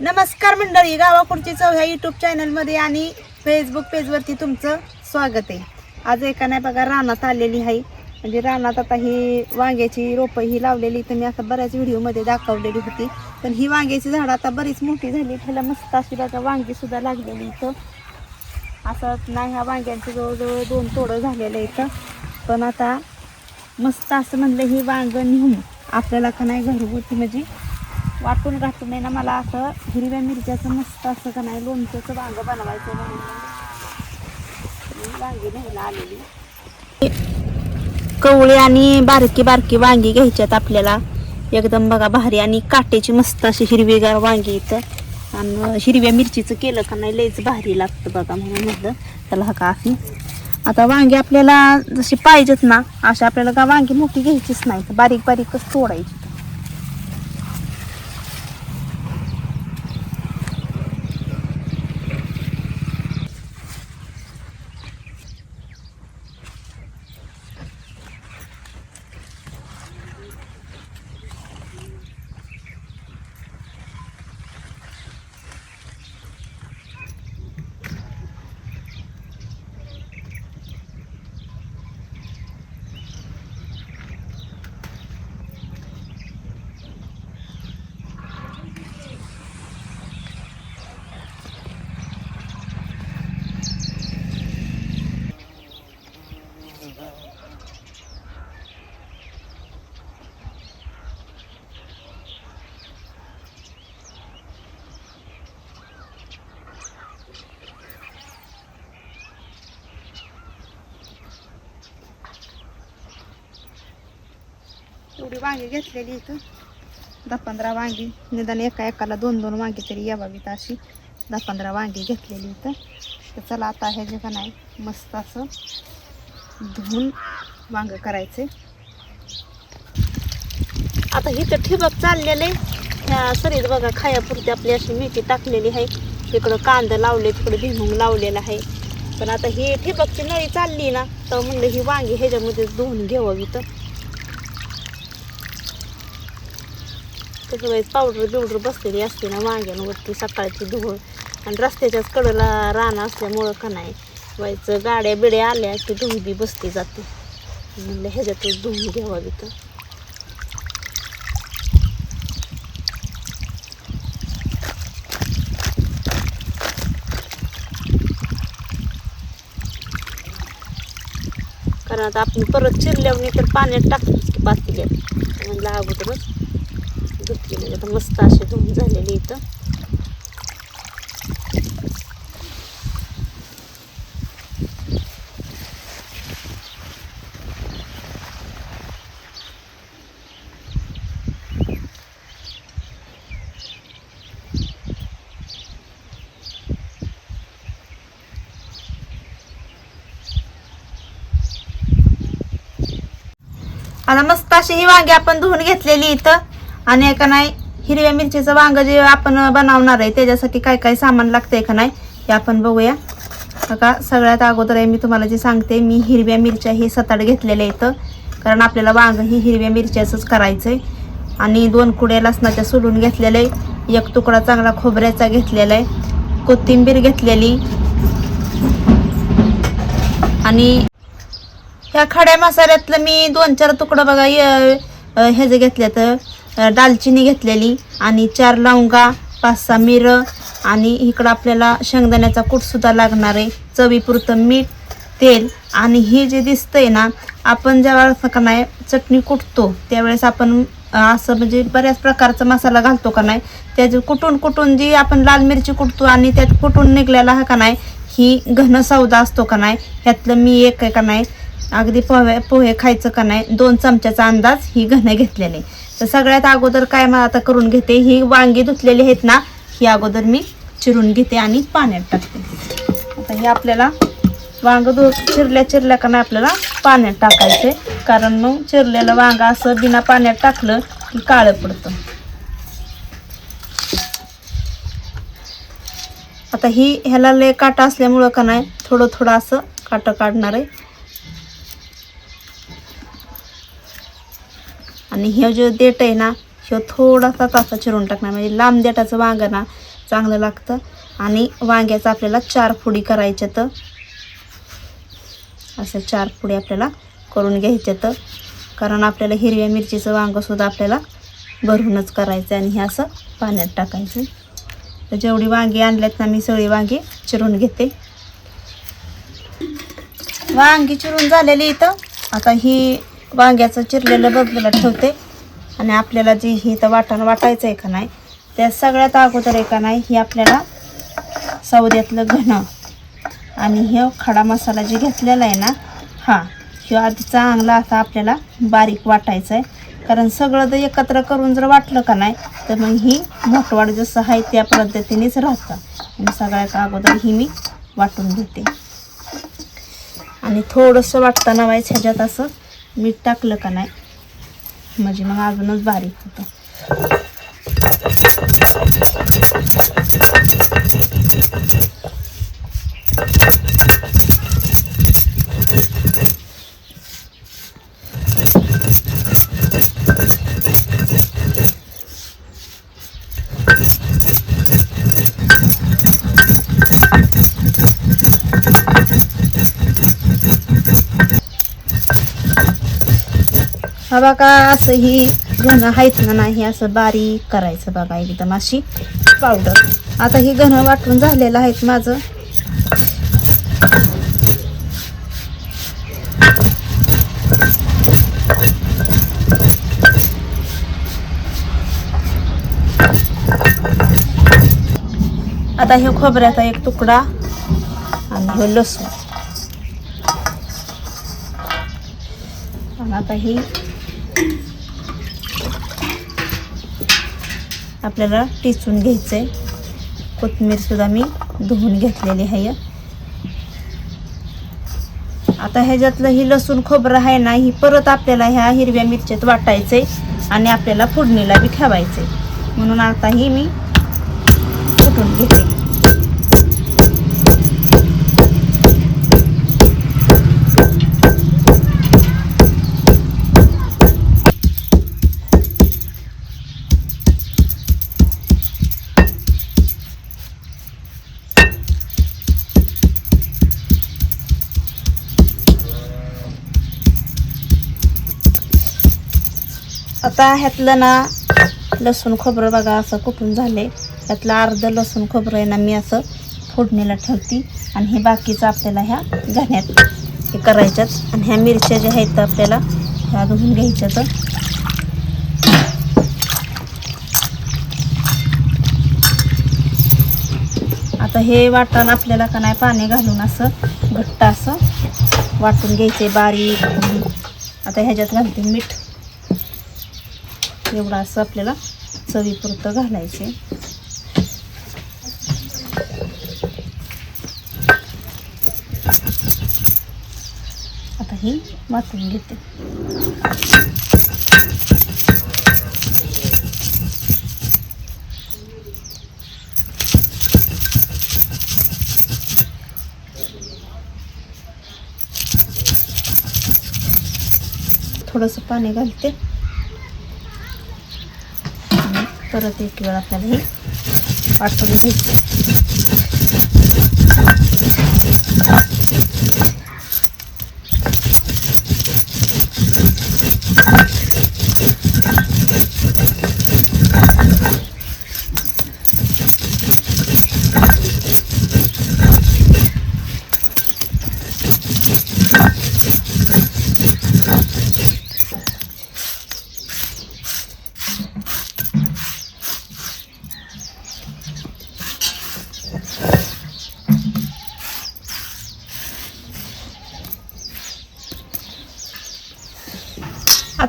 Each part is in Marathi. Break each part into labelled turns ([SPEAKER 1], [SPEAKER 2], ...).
[SPEAKER 1] नमस्कार मंडळी गावाकडची चव ह्या युट्यूब चॅनलमध्ये आणि फेसबुक पेजवरती तुमचं स्वागत आहे. आज एका नाही बघा रानात आलेली आहे. म्हणजे रानात आता ही वांग्याची रोपं ही लावलेली तर मी आता बऱ्याच व्हिडिओमध्ये दाखवलेली होती. पण ही वांग्याची झाडं आता बरीच मोठी झाली. त्याला मस्त अशी बघा वांगीसुद्धा लागलेली इथं. असं नाही ह्या वांग्यांचं जवळजवळ दोन तोडं झालेलं आहे इथं. पण आता मस्त असं म्हणलं ही वांग नेऊन आपल्याला का नाही घरगुती म्हणजे वाटून घातून आहे ना मला असं. हिरव्या मिरच्याचं मस्त असं का नाही लोणच्याचं वांग बनवायचं म्हणून. वांगी न्यायला आलेली. कवळी आणि बारकी बारकी वांगी घ्यायच्यात आपल्याला. एकदम बघा भारी आणि काटेची मस्त अशी हिरवीगार वांगी इथं. आणि हिरव्या मिरचीचं केलं का नाही लयच भारी लागतं बघा म्हणून म्हटलं. त्याला हा काफी आता वांगी आपल्याला जशी पाहिजेत ना अशा आपल्याला का वांगी मोठी घ्यायचीच नाही. बारीक बारीकच तोडायची. एवढी वांगी घेतलेली इथं. दहा पंधरा वांगी. निदान एका एकाला दोन दोन वांगी तरी यावावीत अशी दहा पंधरा वांगी घेतलेली इथं. तर चला आता हे जे का नाही मस्त असं धुवून वांग करायचे. आता इथं ठिबक चाललेलं आहे. ह्या सरीत बघा खायापुरती आपली अशी मेथी टाकलेली आहे. तिकडं कांदा लावले तिकडं भिमुंग लावलेला आहे. पण आता ही ठिबकची नळी चालली ना तर म्हणलं ही वांगी ह्याच्यामध्ये धुवून घ्यावं इथं. कसं वेळेस पावडर बिवडर बसलेली असते ना वांग्यांवरती सकाळची धुवळ आणि रस्त्याच्याच कडेला रान असल्यामुळं का नाही व्हायचं गाड्या बिड्या आल्या की धुवून बी बसते जाते. म्हणलं ह्याच्यातच धुवून घ्यावं तर कारण आता आपण परत चिरल्यावर तर पाण्यात टाकतोच की पातेल्यात म्हणलं अगोदरच. धुतली तर मस्त असे धुवून झालेली इथं. आता मस्त अशी ही वांगी आपण धुवून घेतलेली इथं. आणि एका नाही हिरव्या मिरचीचं वांग जे आपण बनवणार आहे त्याच्यासाठी काय काय सामान लागतंय का नाही हे आपण बघूया. बघा सगळ्यात अगोदर आहे मी तुम्हाला जे सांगते मी हिरव्या मिरच्या ही सताड घेतलेल्या इथं कारण आपल्याला वांग हे हिरव्या मिरच्याचंच करायचं आहे आणि दोन कुड्या लसणाच्या सोलून घेतलेल्या आहे एक तुकडा चांगला खोबऱ्याचा घेतलेला आहे. कोथिंबीर घेतलेली. आणि ह्या खड्या मसाल्यातलं मी दोन चार तुकडं बघा ह्याचं घेतल्यात. तर दालचिनी घेतलेली आणि चार लवंगा पाच सहा मिरं आणि इकडं आपल्याला शेंगदाण्याचा कूटसुद्धा लागणार आहे. चवीपुरतं मीठ तेल आणि हे जे दिसतंय ना आपण ज्यावेळेस का नाही चटणी कुटतो त्यावेळेस आपण असं म्हणजे बऱ्याच प्रकारचा मसाला घालतो का नाही त्याचे कुटून कुटून जी आपण लाल मिरची कुटतो आणि त्यात कुटून निघलेला हा का नाही ही घन सौदा असतो का नाही ह्यातलं मी एक आहे का नाही अगदी पोहे पोहे खायचं का नाही दोन चमच्याचा अंदाज ही घन घेतलेले तर सगळ्यात अगोदर काय मला आता करून घेते ही वांगी धुतलेली आहेत ना ही अगोदर मी चिरून घेते आणि पाण्यात टाकते. आता हे आपल्याला वांग धु चिरल्या चिरल्या का नाही आपल्याला पाण्यात टाकायचे कारण मग चिरलेलं वांग असं बिना पाण्यात टाकलं की काळं पडतं. आता ही ह्याला लय काटा असल्यामुळं का नाही थोडं थोडं असं काटं काढणार आहे. आणि हे जो देठ आहे ना ह्यो थोडासा तासा चिरून टाकणार. म्हणजे लांब देठाचं वांग ना चांगलं लागतं. आणि वांग्याचं आपल्याला चार फुडी करायच्या तर असं चार फुडी आपल्याला करून घ्यायच्या तर. कारण आपल्याला हिरव्या मिरचीचं वांगंसुद्धा आपल्याला भरूनच करायचं आणि हे असं पाण्यात टाकायचं तर जेवढी वांगी आणल्यात ना मी सगळी वांगी चिरून घेते. वांगी चिरून झालेली इथं. आता ही वांग्याचं चिरलेलं बघलेलं ठेवते. आणि आपल्याला जी ही तर वाटण वाटायचं आहे का नाही त्या सगळ्यात अगोदर आहे का नाही ही आपल्याला सौद्यातलं घणं आणि हे खडा मसाला जे घेतलेला आहे ना हा ह्यो आधी चांगला असा आपल्याला बारीक वाटायचं आहे. कारण सगळं जर एकत्र करून जर वाटलं का नाही तर मग ही मोठवाड जसं आहे त्या पद्धतीनेच राहतं. आणि सगळ्यात अगोदर ही मी वाटून घेते. आणि थोडंसं वाटताना व्हायचं ह्याच्यात असं मीठ टाकलं का नाही? म्हणजे मग अजूनच बारीक होतं. हा बघा असं ही घणं आहेत ना नाही असं बारीक करायचं बघा एकदम अशी पावडर आता ही घणं वाटून झालेलं आहेत माझं. आता हे खोबऱ्याचा एक तुकडा आणि हे लसूण. आणि आता ही आपल्याला टिचून घ्यायचं आहे कोथिंबीर सुद्धा मी धुवून घेतलेली आहे. आता ह्याच्यातलं ही लसूण खोबरं आहे ना ही परत आपल्याला ह्या हिरव्या मिरच्यात वाटायचं आहे आणि आपल्याला फोडणीला बी ठेवायचं आहे म्हणून आता ही मी कुटून घेते आता ह्यातलं ना लसूण खोबरं बघा असं कुठून झाले त्यातलं अर्धं लसूण खोबरं आहे ना मी असं फोडणीला ठेवते. आणि हे बाकीचं आपल्याला ह्या घाण्यात हे करायच्यात. आणि ह्या मिरच्या ज्या आहेत त्या आपल्याला ह्या धुवून घ्यायच्यात. आता हे वाटण आपल्याला का नाही पाणी घालून असं घट्ट असं वाटून घ्यायचे बारीक. आता ह्याच्यात घालते मीठ. एवढं असं आपल्याला चवीपुरतं घालायचे आता ही वाटून घेते. थोडंसं पाणी घालते. आणि परत एक वेळ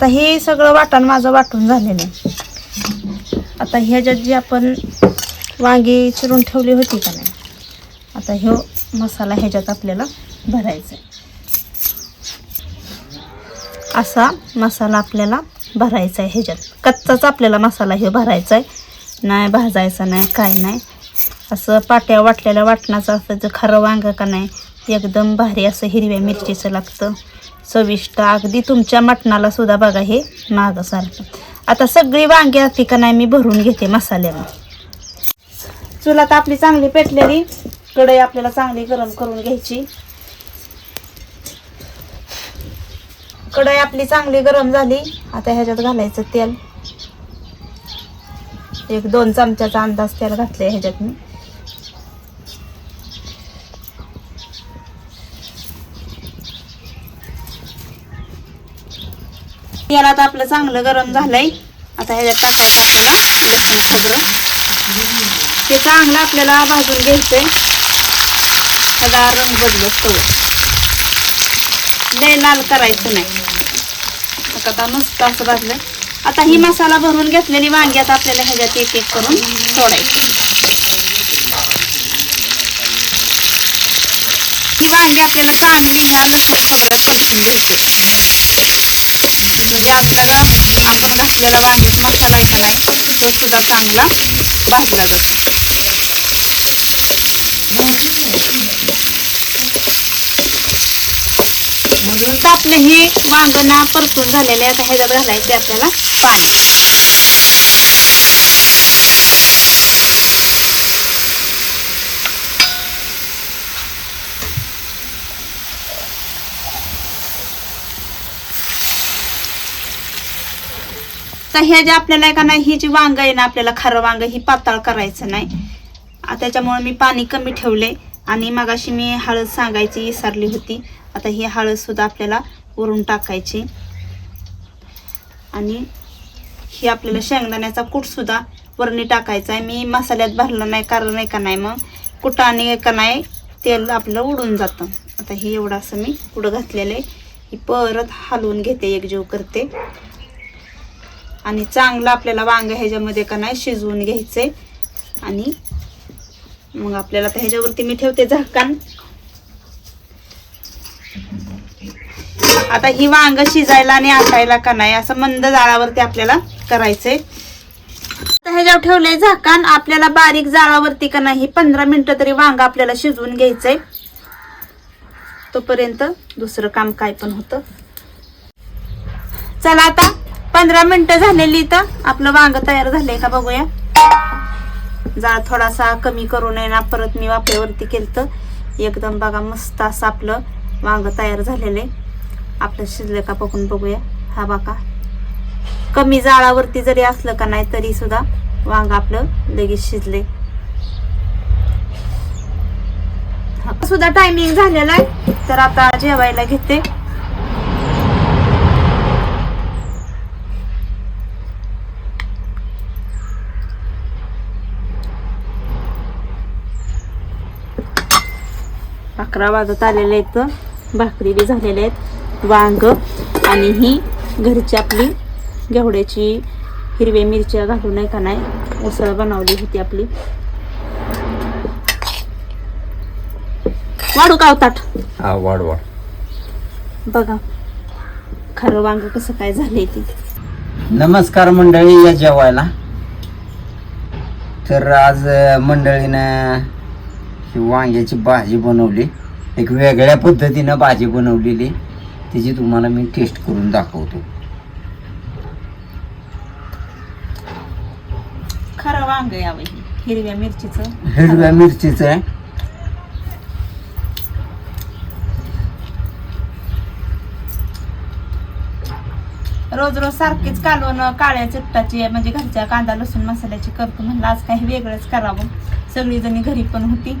[SPEAKER 1] आता हे सगळं वाटण माझं वाटून झालेलं. आहे आता ह्याच्यात जी आपण वांगी चिरून ठेवली होती का नाही आता ह्यो मसाला ह्याच्यात आपल्याला भरायचा आहे. असा मसाला आपल्याला भरायचा आहे ह्याच्यात. कच्चाच आपल्याला मसाला हे भरायचा आहे. नाही भाजायचा नाही काय नाही. असं पाट्या वाटलेल्या वाटणाचं असं जे खरं वांग का नाही एकदम भारी असं हिरव्या मिरचीचं लागतं. चविष्ट. अगदी तुमच्या मटणाला सुद्धा बघा हे मागंसारख. आता सगळी वांगी असती का नाही मी भरून घेते मसाल्यानं. चूल तर आपली चांगली पेटलेली. कढई आपल्याला चांगली गरम करून घ्यायची. कढई आपली चांगली गरम झाली. आता ह्याच्यात घालायचं तेल. एक दोन चमच्याचा अंदाज तेल घातले ह्याच्यात मी. तेल आता आपलं चांगलं गरम झालंय. आता ह्याच्यात टाकायचं आपल्याला लसूण खोबरं. ते चांगलं आपल्याला भाजून घ्यायचंय. त्याचा रंग बदलत तो लय लाल करायचं नाही. आता मस्त असं भाजलं. आता ही मसाला भरून घेतलेली वांगी आता आपल्याला ह्याच्यात एक एक करून सोडायची. ही वांगी आपल्याला चांगली ह्या लसूण खोबऱ्यात परतून घ्यायची. म्हणजे आपल्याला. आपण घातलेला वांग्यात मसाला आहे. का नाही तो सुद्धा चांगला भाजला जातो म्हणून आपले ही वांगणा परतून झालेले आता ह्याच्यात घालायचे आपल्याला पाणी. तर ह्या ज्या आपल्याला आहे का नाही ही जी वांग आहे ना आपल्याला खरं वांग ही पातळ करायचं नाही. त्याच्यामुळे मी पाणी कमी ठेवले आणि मगाशी मी हळद सांगायची विसरली होती. आता ही हळद सुद्धा आपल्याला वरून टाकायची. आणि ही आपल्याला शेंगदाण्याचा कूट सुद्धा वरणी टाकायचा आहे. मी मसाल्यात भरलं नाही कारण नाही का नाही मग कुटाने का नाही तेल आपलं उडून जातं. आता ही एवढं असं मी पुढं घातलेलं आहे. ही परत हलवून घेते एकजीव करते. आणि चांगलं आपल्याला वांग ह्याच्यामध्ये का नाही शिजवून घ्यायचे आणि मग आपल्याला आता ह्याच्यावरती मी ठेवते झाकण. आता ही वांग शिजायला आणि आटायला का नाही असं मंद जाळावरती आपल्याला करायचंय. आता ह्याच्यावर ठेवलंय झाकण. आपल्याला बारीक जाळावरती का नाही पंधरा मिनिटं तरी वांग आपल्याला शिजवून घ्यायचंय. तोपर्यंत दुसरं काम काय पण होतं. चला आता पंधरा मिनिटं झालेली तर आपलं वांग तयार झालंय का बघूया. जाळ थोडासा कमी करून नये ना परत मी वाफेवरती केलं एकदम बघा मस्त असं आपलं वांग तयार झालेलं आहे. आपलं शिजलं का बघून बघूया. हा बाका कमी जाळावरती जरी असलं का नाही तरी सुद्धा वांग आपलं लगेच शिजले सुद्धा टायमिंग झालेला आहे. तर आता जेवायला घेते. अकरा वाजत आलेले आहेत. भाकरी बी झालेल्या आहेत. वांग आणि ही घरची आपली घेवड्याची हिरव्या मिरच्या घालून नाही का नाही उसळ बनवली होती आपली. वाढू का ताट
[SPEAKER 2] हा वाढ वाढ.
[SPEAKER 1] बघा खरं वांग कसं काय झालंय ती.
[SPEAKER 2] नमस्कार मंडळी या जेवायला. तर आज मंडळीनं ही वांग्याची भाजी बनवली. एक वेगळ्या पद्धतीनं भाजी बनवलेली त्याची तुम्हाला मी टेस्ट करून दाखवतो.
[SPEAKER 1] खरं वांग यावं. हिरव्या मिरचीचं.
[SPEAKER 2] हिरव्या मिरचीचं आहे.
[SPEAKER 1] रोज रोज सारखीच कालवण काळ्या चट्टाची म्हणजे घरच्या कांदा लसूण मसाल्याची करतो म्हणलं आज काही वेगळंच करावं. सगळीजणी घरी पण होती.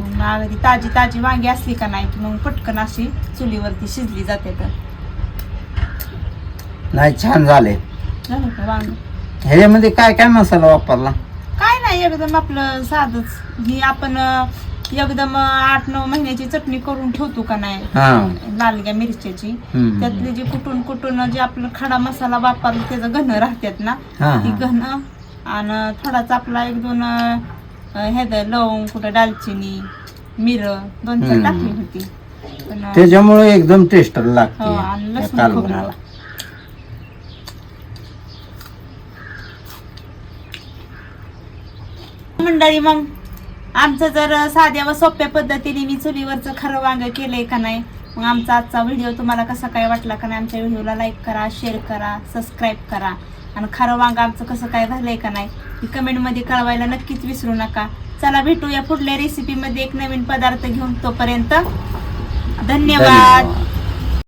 [SPEAKER 1] मग अगदी ताजी ताजी वांगी असली का नाही की मग पटकन अशी चुलीवरती शिजली जाते तर.
[SPEAKER 2] नाही छान झाले.
[SPEAKER 1] झालं का वांग?
[SPEAKER 2] ह्याच्यामध्ये काय काय मसाला वापरला?
[SPEAKER 1] काय नाही एकदम आपलं साधच. ही आपण एकदम आठ नऊ महिन्याची चटणी करून ठेवतो का नाही?
[SPEAKER 2] हा.
[SPEAKER 1] लालग्या मिरच्याची.
[SPEAKER 2] हम्म.
[SPEAKER 1] त्यातली जी कुटून कुटून जे आपलं खडा मसाला वापरला त्याचं घन राहतात ना.
[SPEAKER 2] हा
[SPEAKER 1] ती
[SPEAKER 2] हा.
[SPEAKER 1] घन आणि थोडाच आपला एक दोन अं, ह्याचं लवंग कुठं दालचिनी मिर दोन चार. टाकली होती पण
[SPEAKER 2] त्याच्यामुळे एकदम टेस्ट लागते
[SPEAKER 1] हो, आणि
[SPEAKER 2] या
[SPEAKER 1] लसूण
[SPEAKER 2] कालवणाला
[SPEAKER 1] खोबरं. मंडळी मग आमचं जर साध्या व सोप्या पद्धतीने मी चुलीवरचं खरं वांग केलंय का नाही मग आमचा आजचा व्हिडिओ तुम्हाला कसा काय वाटला का नाही आमच्या व्हिडिओला लाईक करा शेअर करा सबस्क्राईब करा आणि खारं वांग आमचं कसं काय झालंय का नाही कमेंटमध्ये कळवायला नक्कीच विसरू नका. चला भेटूया पुढल्या रेसिपीमध्ये एक नवीन पदार्थ घेऊन तोपर्यंत. धन्यवाद.
[SPEAKER 2] धन्यवाद.